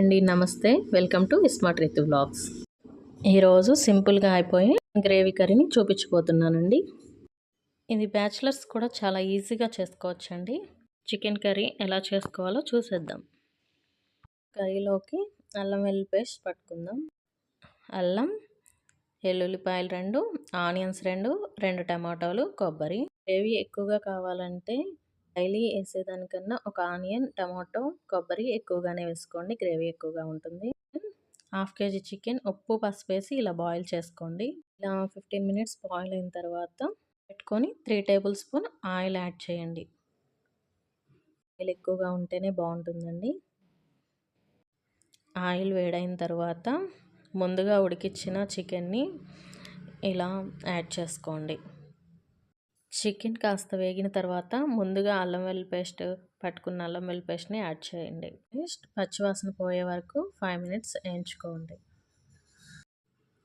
అండి నమస్తే. Welcome to smart Ritu blogs ఈరోజు సింపుల్గా అయిపోయి గ్రేవీ కర్రీని చూపించిపోతున్నానండి ఇది బ్యాచిలర్స్ కూడా చాలా ఈజీగా చేసుకోవచ్చండి. చికెన్ కర్రీ ఎలా చేసుకోవాలో చూసేద్దాం. కర్రీలోకి అల్లం వెల్లుల్లి పేస్ట్ పట్టుకుందాం. అల్లం వెల్లుల్లిపాయలు రెండు ఆనియన్స్ రెండు రెండు టమాటాలు కొబ్బరి. గ్రేవీ ఎక్కువగా కావాలంటే డైలీ వేసేదానికన్నా ఒక ఆనియన్ టమాటో కొబ్బరి ఎక్కువగానే వేసుకోండి. గ్రేవీ ఎక్కువగా ఉంటుంది. హాఫ్ కేజీ చికెన్ ఉప్పు పసుపు వేసి ఇలా బాయిల్ చేసుకోండి. ఇలా ఫిఫ్టీన్ మినిట్స్ బాయిల్ అయిన తర్వాత పెట్టుకొని three tablespoon oil add చేయండి. ఆయిల్ ఎక్కువగా ఉంటేనే బాగుంటుందండి. ఆయిల్ వేడైన తర్వాత ముందుగా ఉడికిచ్చిన చికెన్ని ఇలా యాడ్ చేసుకోండి. చికెన్ కాస్త వేగిన తర్వాత ముందుగా అల్లం వెల్లుల్లి పేస్ట్ పట్టుకున్న అల్లం వెల్లుల్లి పేస్ట్ని యాడ్ చేయండి. పేస్ట్ పచ్చివాసన పోయే వరకు ఫైవ్ మినిట్స్ వేయించుకోండి.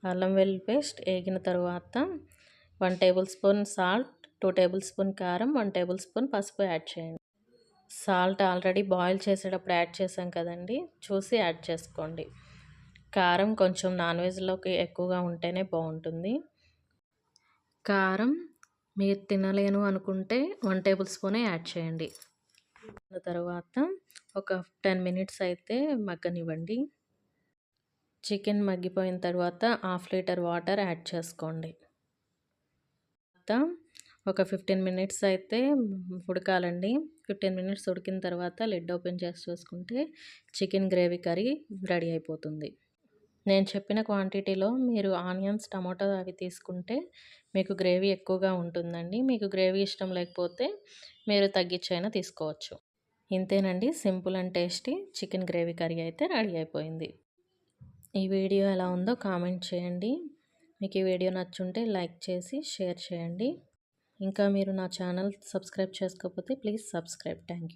అల్లం వెల్లుల్లి పేస్ట్ వేగిన తర్వాత one tablespoon salt two tablespoon కారం వన్ టేబుల్ స్పూన్ పసుపు యాడ్ చేయండి. సాల్ట్ ఆల్రెడీ బాయిల్ చేసేటప్పుడు యాడ్ చేసాం కదండి చూసి యాడ్ చేసుకోండి. కారం కొంచెం నాన్ వెజ్లోకి ఎక్కువగా ఉంటేనే బాగుంటుంది. కారం మీరు తినలేను అనుకుంటే వన్ టేబుల్ స్పూనే యాడ్ చేయండి. తర్వాత ఒక టెన్ మినిట్స్ అయితే మగ్గనివ్వండి. చికెన్ మగ్గిపోయిన తర్వాత హాఫ్ లీటర్ వాటర్ యాడ్ చేసుకోండి. తర్వాత ఒక ఫిఫ్టీన్ మినిట్స్ అయితే ఉడకాలండి. ఫిఫ్టీన్ మినిట్స్ ఉడికిన తర్వాత లిడ్ ఓపెన్ చేసి చూసుకుంటే చికెన్ గ్రేవీ కర్రీ రెడీ అయిపోతుంది. నేను చెప్పిన క్వాంటిటీలో మీరు ఆనియన్స్ టమాటో అవి తీసుకుంటే మీకు గ్రేవీ ఎక్కువగా ఉంటుందండి. మీకు గ్రేవీ ఇష్టం లేకపోతే మీరు తగ్గించైనా తీసుకోవచ్చు. ఇంతేనండి. Simple and tasty chicken gravy curry అయితే రెడీ అయిపోయింది. ఈ వీడియో ఎలా ఉందో కామెంట్ చేయండి. మీకు ఈ వీడియో నచ్చుంటే లైక్ చేసి షేర్ చేయండి. ఇంకా మీరు నా ఛానల్ సబ్స్క్రైబ్ చేసుకోకపోతే ప్లీజ్ సబ్స్క్రైబ్. థ్యాంక్